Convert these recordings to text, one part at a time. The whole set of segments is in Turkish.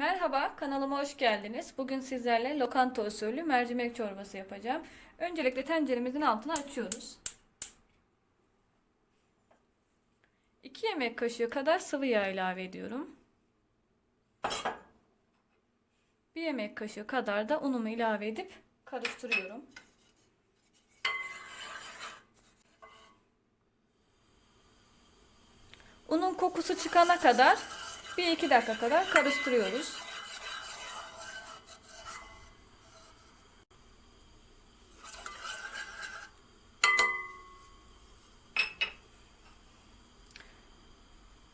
Merhaba, kanalıma hoş geldiniz. Bugün sizlerle lokanta usulü mercimek çorbası yapacağım. Öncelikle tenceremizin altını açıyoruz. 2 yemek kaşığı kadar sıvı yağ ilave ediyorum. 1 yemek kaşığı kadar da unumu ilave edip karıştırıyorum. Unun kokusu çıkana kadar 1-2 dakika kadar karıştırıyoruz.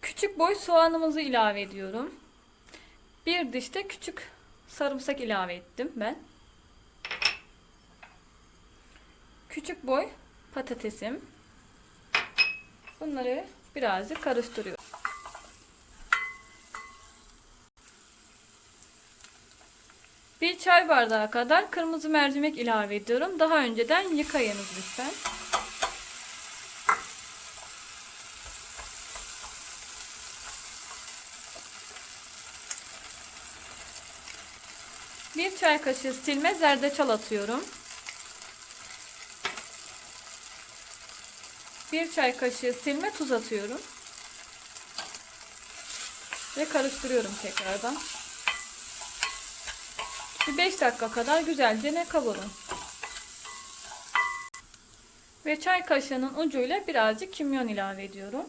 Küçük boy soğanımızı ilave ediyorum. Bir diş de küçük sarımsak ilave ettim ben. Küçük boy patatesim. Bunları birazcık karıştırıyorum. Bir çay bardağı kadar kırmızı mercimek ilave ediyorum. Daha önceden yıkayınız lütfen. Bir çay kaşığı silme zerdeçal atıyorum. Bir çay kaşığı silme tuz atıyorum. Ve karıştırıyorum tekrardan. Bir 5 dakika kadar güzelce ne kavurun. Ve çay kaşığının ucuyla birazcık kimyon ilave ediyorum.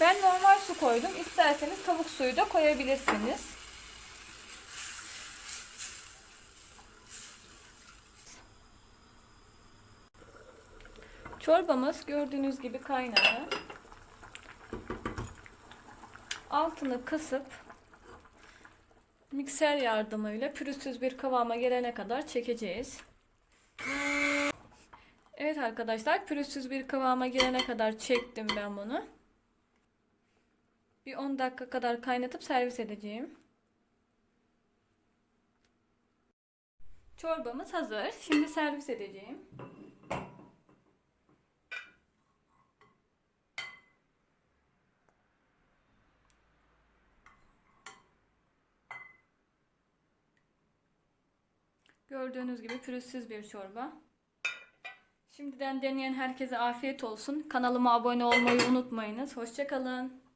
Ben normal su koydum. İsterseniz tavuk suyu da koyabilirsiniz. Çorbamız gördüğünüz gibi kaynadı. Altını kısıp mikser yardımıyla pürüzsüz bir kıvama gelene kadar çekeceğiz. Evet arkadaşlar pürüzsüz bir kıvama gelene kadar çektim ben bunu. Bir 10 dakika kadar kaynatıp servis edeceğim. Çorbamız hazır. Şimdi servis edeceğim. Gördüğünüz gibi pürüzsüz bir çorba. Şimdiden deneyen herkese afiyet olsun. Kanalıma abone olmayı unutmayınız. Hoşçakalın.